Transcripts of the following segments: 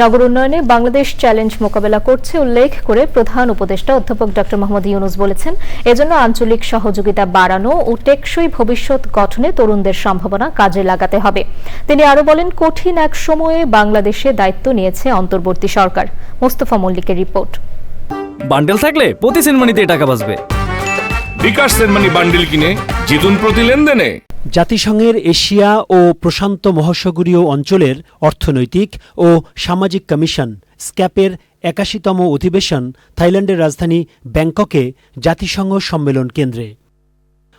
নগর উন্নয়নে বাংলাদেশ চ্যালেঞ্জ মোকাবেলা করছে উল্লেখ করে প্রধান উপদেষ্টা অধ্যাপক ডক্টর মোহাম্মদ ইউনুস বলেছেন এজন্য আঞ্চলিক সহযোগিতা বাড়ানো ও টেকসই ভবিষ্যৎ গঠনে তরুণদের সম্ভাবনা কাজে লাগাতে হবে। তিনি আরও বলেন কঠিন এক সময়ে বাংলাদেশে দায়িত্ব নিয়েছে অন্তর্বর্তী সরকার। মোস্তফা মল্লিকের রিপোর্ট। বান্ডেল থাকলে প্রতি সিনেমানিতে টাকা বাঁচবে। বিকাশ সেনমানি বান্ডিল কিনে জিতুন প্রতি লেনদেনে। জাতিসংঘের এশিয়া ও প্রশান্ত মহাসাগরীয় অঞ্চলের অর্থনৈতিক ও সামাজিক কমিশন, স্ক্যাপের একাশিতম অধিবেশন থাইল্যান্ডের রাজধানী ব্যাংককে জাতিসংঘ সম্মেলন কেন্দ্রে।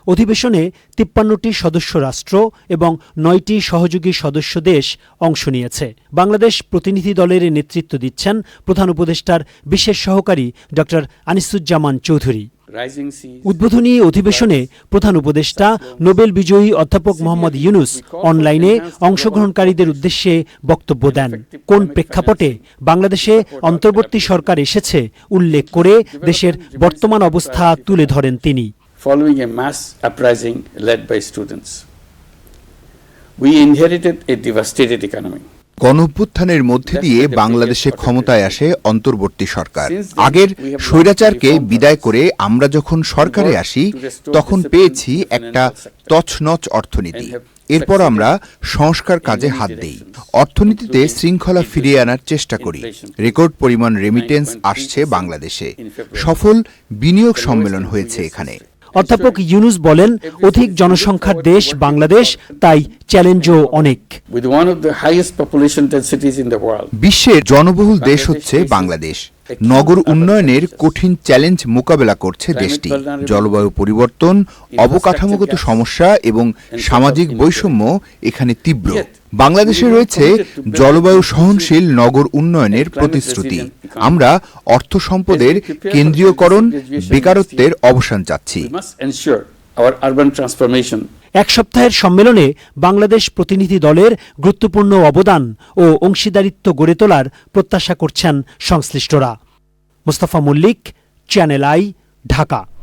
অধিবেশনে তিপ্পান্নটি সদস্য রাষ্ট্র এবং নয়টি সহযোগী সদস্য দেশ অংশ নিয়েছে। বাংলাদেশ প্রতিনিধি দলের নেতৃত্ব দিচ্ছেন প্রধান উপদেষ্টার বিশেষ সহকারী ড আনিসুজ্জামান চৌধুরী। উদ্বোধনী অধিবেশনে প্রধান উপদেষ্টা নোবেল বিজয়ী অধ্যাপক মোহাম্মদ ইউনুস অনলাইনে অংশগ্রহণকারীদের উদ্দেশ্যে বক্তব্য দেন কোন প্রেক্ষাপটে বাংলাদেশে অন্তর্বর্তী সরকার এসেছে উল্লেখ করে দেশের বর্তমান অবস্থা তুলে ধরেন তিনি following a mass uprising led by students. We inherited a devastated economy. গণঅভ্যুত্থানের মধ্যে দিয়ে বাংলাদেশে ক্ষমতায় আসে অন্তর্বর্তী সরকার। আগের স্বৈরাচারকে বিদায় করে আমরা যখন সরকারে আসি তখন পেয়েছি একটা তছনছ অর্থনীতি। এরপর আমরা সংস্কার কাজে হাত দেই। অর্থনীতিতে শৃঙ্খলা ফিরিয়ে আনার চেষ্টা করি। রেকর্ড পরিমাণ রেমিটেন্স আসছে বাংলাদেশে। সফল বিনিয়োগ সম্মেলন হয়েছে এখানে। অধ্যাপক ইউনুস বলেন অধিক জনসংখ্যার দেশ বাংলাদেশ তাই চ্যালেঞ্জও অনেক। বিশ্বের জনবহুল দেশ হচ্ছে বাংলাদেশ। নগর উন্নয়নের কঠিন চ্যালেঞ্জ মোকাবেলা করছে দেশটি। জলবায়ু পরিবর্তন অবকাঠামোগত সমস্যা এবং সামাজিক বৈষম্য এখানে তীব্র। বাংলাদেশে রয়েছে জলবায়ু সহনশীল নগর উন্নয়নের প্রতিশ্রুতি। আমরা অর্থ সম্পদের কেন্দ্রীয়করণ বেকারত্বের অবসান চাচ্ছি। এক সপ্তাহের সম্মেলনে বাংলাদেশ প্রতিনিধি দলের গুরুত্বপূর্ণ অবদান ও অংশীদারিত্ব গড়ে তোলার প্রত্যাশা করছেন সংশ্লিষ্টরা। Mostafa Mallick channel I Dhaka